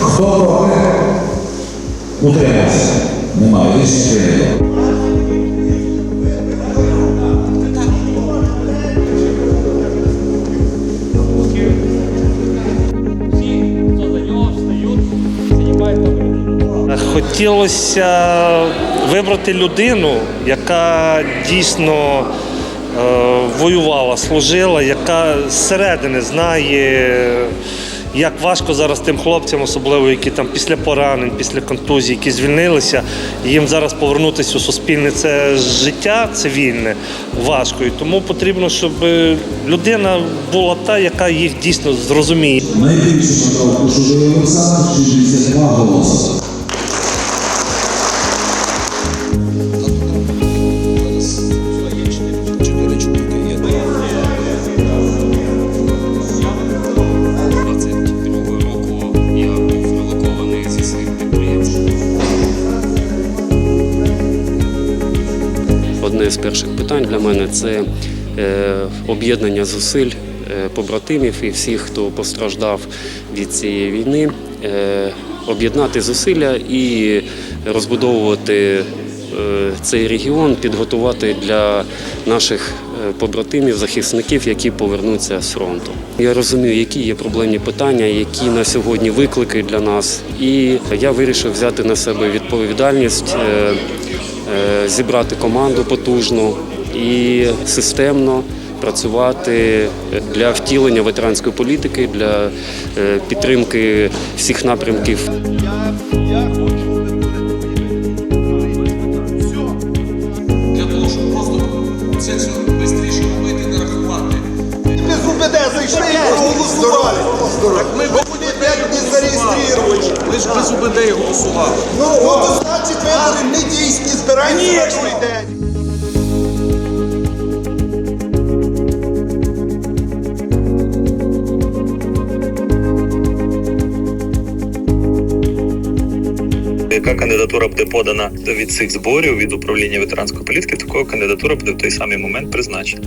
Хто проти? Утримався. Немає. Рішення прийнято. Хотілося вибрати людину, яка дійсно е, воювала, служила, яка зсередини знає, як важко зараз тим хлопцям, особливо які там після поранень, після контузій, які звільнилися, їм зараз повернутися у суспільне це життя цивільне важко. І тому потрібно, щоб людина була та, яка їх дійсно зрозуміє. Найбільше набрав Кушовий Олександр, 62 голоси. Одне з перших питань для мене це е, об'єднання зусиль е, побратимів і всіх, хто постраждав від цієї війни, е, об'єднати зусилля і розбудовувати цей регіон, підготувати для наших е, побратимів, захисників, які повернуться з фронту. Я розумію, які є проблемні питання, які на сьогодні виклики для нас. І я вирішив взяти на себе відповідальність. е, е, зібрати команду потужну і системно працювати для втілення ветеранської політики, для е, підтримки всіх напрямків. Це швидше робити, не рахувати. без УБД зайшли і проголосували. Так ми вони не днів зареєстрували. Ви ж без УБД і голосували. Ну, то значить вибори не дійсні, збираємося на яка кандидатура буде подана від цих зборів від управління ветеранської політики, такою кандидатура буде в той самий момент призначена.